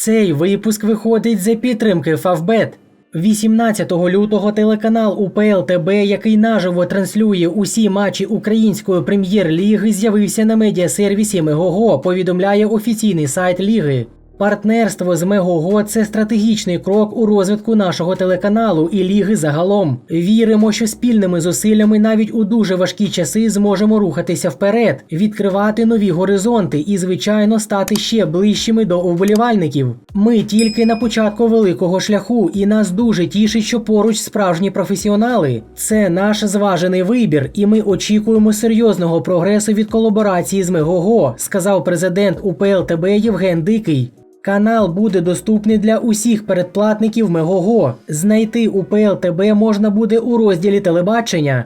Цей випуск виходить за підтримки Фавбет. 18 лютого телеканал УПЛ ТБ, який наживо транслює усі матчі української прем'єр-ліги, з'явився на медіасервісі Мегого. Повідомляє офіційний сайт ліги. Партнерство з Мегого це стратегічний крок у розвитку нашого телеканалу і ліги загалом. Віримо, що спільними зусиллями навіть у дуже важкі часи зможемо рухатися вперед, відкривати нові горизонти і, звичайно, стати ще ближчими до вболівальників. Ми тільки на початку великого шляху, і нас дуже тішить, що поруч справжні професіонали. Це наш зважений вибір, і ми очікуємо серйозного прогресу від колаборації з Мегого, сказав президент УПЛ ТБ Євген Дикий. Канал буде доступний для усіх передплатників Мегого. Знайти УПЛ ТБ можна буде у розділі телебачення.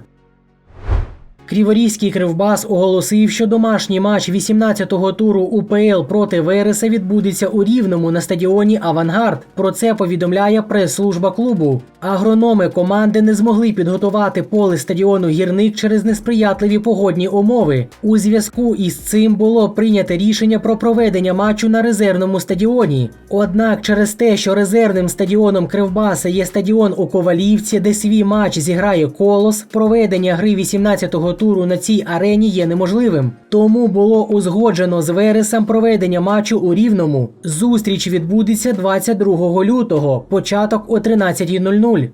Криворізький Кривбас оголосив, що домашній матч 18-го туру УПЛ проти Вереса відбудеться у Рівному на стадіоні Авангард. Про це повідомляє прес-служба клубу. Агрономи команди не змогли підготувати поле стадіону гірник через несприятливі погодні умови. У зв'язку із цим було прийнято рішення про проведення матчу на резервному стадіоні. Однак, через те, що резервним стадіоном Кривбаса є стадіон у Ковалівці, де свій матч зіграє колос, проведення гри 18-го туру на цій арені є неможливим. Тому було узгоджено з Вересом проведення матчу у Рівному. Зустріч відбудеться 22 лютого, початок о 13.00.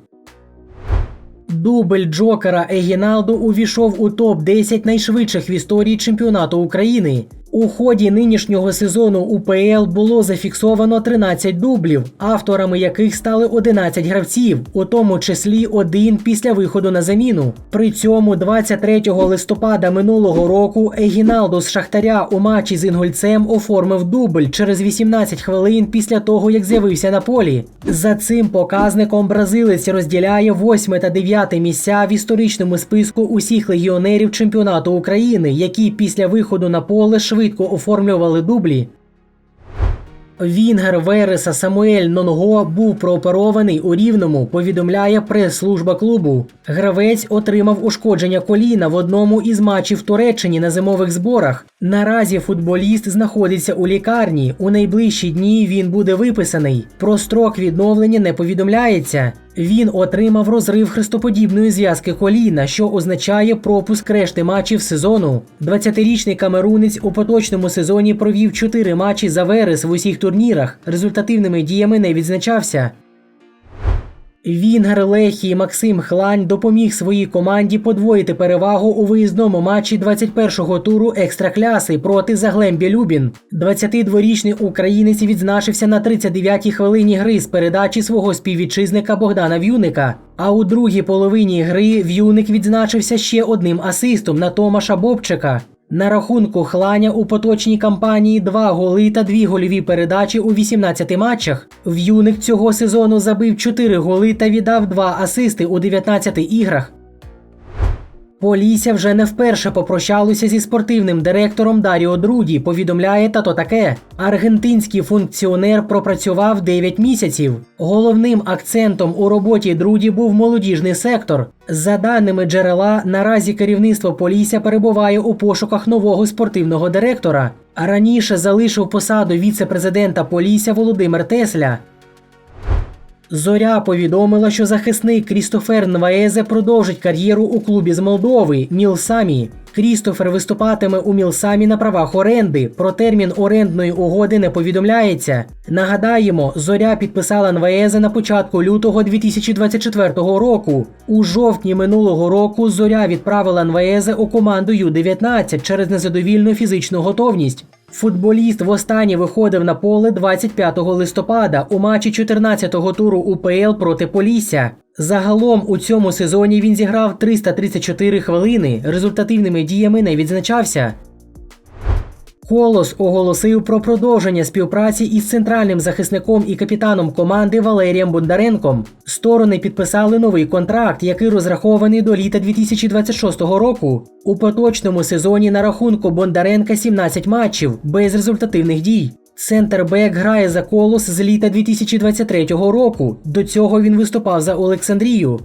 Дубль Джокера Егіналду увійшов у топ-10 найшвидших в історії чемпіонату України. У ході нинішнього сезону УПЛ було зафіксовано 13 дублів, авторами яких стали 11 гравців, у тому числі один після виходу на заміну. При цьому 23 листопада минулого року Егіналдо з Шахтаря у матчі з Інгульцем оформив дубль через 18 хвилин після того, як з'явився на полі. За цим показником бразилець розділяє 8 та 9 місця в історичному списку усіх легіонерів чемпіонату України, які після виходу на поле швидко оформлювали дублі. Вінгер Вереса Самуель Нонго був прооперований у Рівному, повідомляє прес-служба клубу. Гравець отримав ушкодження коліна в одному із матчів Туреччині на зимових зборах. Наразі футболіст знаходиться у лікарні. У найближчі дні він буде виписаний. Про строк відновлення не повідомляється. Він отримав розрив хрестоподібної зв'язки коліна, що означає пропуск решти матчів сезону. 20-річний камерунець у поточному сезоні провів 4 матчі за Верес в усіх турнірах. Результативними діями не відзначався. Вінгер Лехії Максим Хлань допоміг своїй команді подвоїти перевагу у виїзному матчі 21-го туру екстракляси проти Заглембі Любін. 22-річний українець відзначився на 39-й хвилині гри з передачі свого співвітчизника Богдана В'юника. А у другій половині гри В'юник відзначився ще одним асистом на Томаша Бобчика. На рахунку хланя у поточній кампанії два голи та дві гольові передачі у 18 матчах. В юних цього сезону забив 4 голи та віддав 2 асисти у 19 іграх. Полісся вже не вперше попрощалося зі спортивним директором Даріо Друді. Повідомляє тато таке. Аргентинський функціонер пропрацював 9 місяців. Головним акцентом у роботі Друді був молодіжний сектор. За даними джерела, наразі керівництво Полісся перебуває у пошуках нового спортивного директора. Раніше залишив посаду віце-президента Полісся Володимир Тесля. Зоря повідомила, що захисник Крістофер Нваезе продовжить кар'єру у клубі з Молдови Мілсамі. Крістофер виступатиме у Мілсамі на правах оренди. Про термін орендної угоди не повідомляється. Нагадаємо, зоря підписала Нваезе на початку лютого 2024 року. У жовтні минулого року зоря відправила Нваезе у команду Ю-19 через незадовільну фізичну готовність. Футболіст востаннє виходив на поле 25 листопада у матчі 14-го туру УПЛ проти Полісся. Загалом у цьому сезоні він зіграв 334 хвилини. Результативними діями не відзначався. Колос оголосив про продовження співпраці із центральним захисником і капітаном команди Валерієм Бондаренком. Сторони підписали новий контракт, який розрахований до літа 2026 року. У поточному сезоні на рахунку Бондаренка 17 матчів без результативних дій. Центрбек грає за колос з літа 2023 року. До цього він виступав за Олександрію.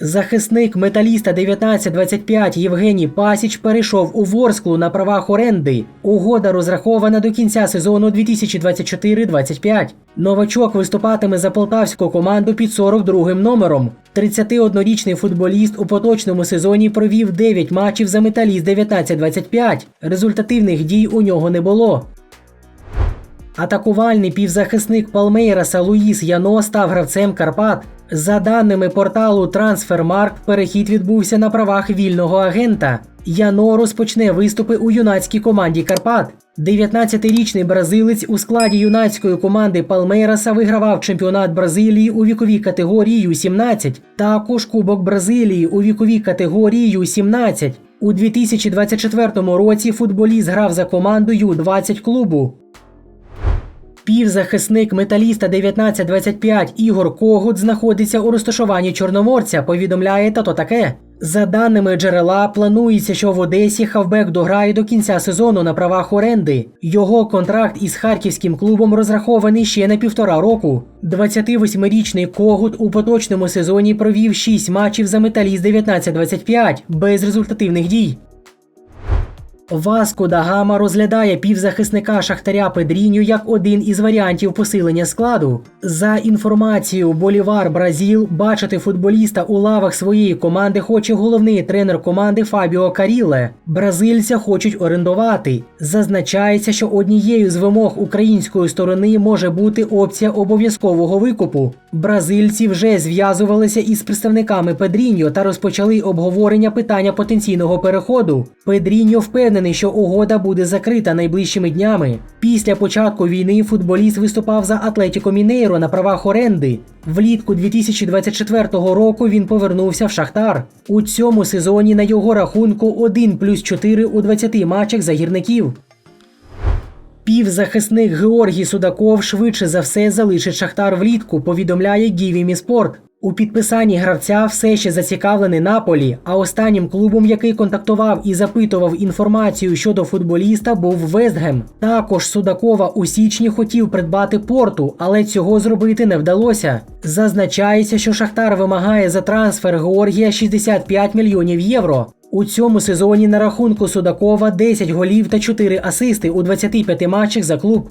Захисник металіста 1925 Євгеній Пасіч перейшов у Ворсклу на правах оренди. Угода розрахована до кінця сезону 2024-25. Новачок виступатиме за полтавську команду під 42-м номером. 31-річний футболіст у поточному сезоні провів 9 матчів за металіст 1925. Результативних дій у нього не було. Атакувальний півзахисник Палмейраса Луїс Яно став гравцем Карпат. За даними порталу Трансфермарк, перехід відбувся на правах вільного агента. Яно розпочне виступи у юнацькій команді Карпат. 19-річний бразилець у складі юнацької команди Палмейраса вигравав чемпіонат Бразилії у віковій категорії Ю-17, також Кубок Бразилії у віковій категорії Ю-17. У 2024 році футболіст грав за команду Ю-20 клубу. Півзахисник металіста 1925 Ігор Когут знаходиться у розташуванні Чорноморця, повідомляє тато таке. За даними джерела, планується, що в Одесі хавбек дограє до кінця сезону на правах оренди. Його контракт із харківським клубом розрахований ще на півтора року. 28-річний Когут у поточному сезоні провів 6 матчів за металіст 1925 без результативних дій. Васко да Гама розглядає півзахисника Шахтаря Педріню як один із варіантів посилення складу. За інформацією Болівар Бразіл, бачити футболіста у лавах своєї команди хоче головний тренер команди Фабіо Каріле. Бразильця хочуть орендувати. Зазначається, що однією з вимог української сторони може бути опція обов'язкового викупу. Бразильці вже зв'язувалися із представниками Педріньо та розпочали обговорення питання потенційного переходу. Педріньо впевнений, що угода буде закрита найближчими днями. Після початку війни футболіст виступав за Атлетіко Мінейро на правах оренди. Влітку 2024 року він повернувся в Шахтар. У цьому сезоні на його рахунку 1 плюс 4 у 20 матчах за гірників. Півзахисник Георгій Судаков швидше за все залишить Шахтар влітку, повідомляє Гівімі Спорт. У підписанні гравця все ще зацікавлений Наполі, а останнім клубом, який контактував і запитував інформацію щодо футболіста, був Вестгем. Також Судакова у січні хотів придбати порту, але цього зробити не вдалося. Зазначається, що Шахтар вимагає за трансфер Георгія 65 мільйонів євро. У цьому сезоні на рахунку Судакова 10 голів та 4 асисти у 25 матчах за клуб.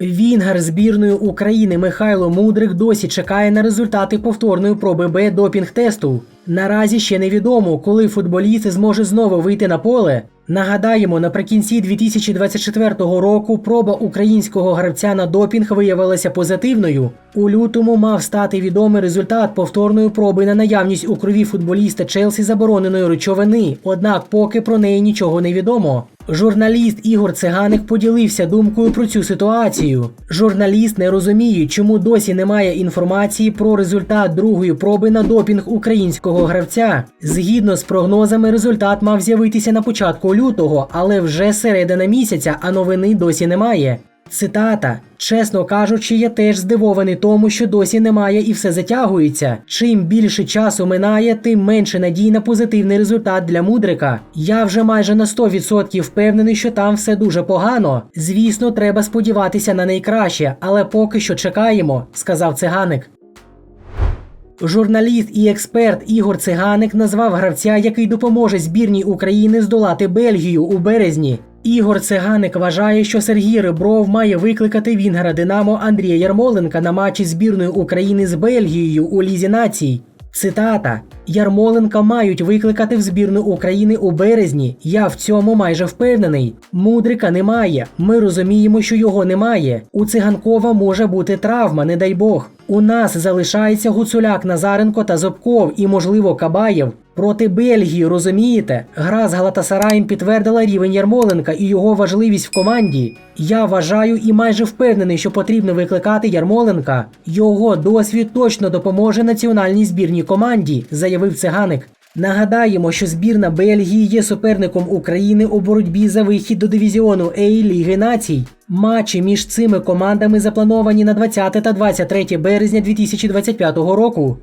Вінгер збірної України Михайло Мудрик досі чекає на результати повторної проби Б допінг-тесту. Наразі ще невідомо, коли футболіст зможе знову вийти на поле. Нагадаємо, наприкінці 2024 року проба українського гравця на допінг виявилася позитивною. У лютому мав стати відомий результат повторної проби на наявність у крові футболіста Челсі забороненої речовини, однак поки про неї нічого не відомо. Журналіст Ігор Циганик поділився думкою про цю ситуацію. Журналіст не розуміє, чому досі немає інформації про результат другої проби на допінг українського гравця. Згідно з прогнозами, результат мав з'явитися на початку лютого, але вже середина місяця, а новини досі немає. Цитата: чесно кажучи, я теж здивований тому, що досі немає і все затягується. Чим більше часу минає, тим менше надій на позитивний результат для мудрика. Я вже майже на 100% впевнений, що там все дуже погано. Звісно, треба сподіватися на найкраще, але поки що чекаємо, сказав циганик. Журналіст і експерт Ігор Циганик назвав гравця, який допоможе збірній України здолати Бельгію у березні. Ігор Циганик вважає, що Сергій Ребров має викликати Вінгера Динамо Андрія Ярмоленка на матчі збірної України з Бельгією у Лізі націй. Цитата: Ярмоленка мають викликати в збірну України у березні. Я в цьому майже впевнений. Мудрика немає. Ми розуміємо, що його немає. У циганкова може бути травма, не дай Бог. У нас залишається Гуцуляк Назаренко та Зобков і, можливо, Кабаєв. Проти Бельгії, розумієте? Гра з Галатасараєм підтвердила рівень Ярмоленка і його важливість в команді. Я вважаю і майже впевнений, що потрібно викликати Ярмоленка. Його досвід точно допоможе національній збірній команді, заявив циганик. Нагадаємо, що збірна Бельгії є суперником України у боротьбі за вихід до дивізіону А Ліги націй. Матчі між цими командами заплановані на 20 та 23 березня 2025 року.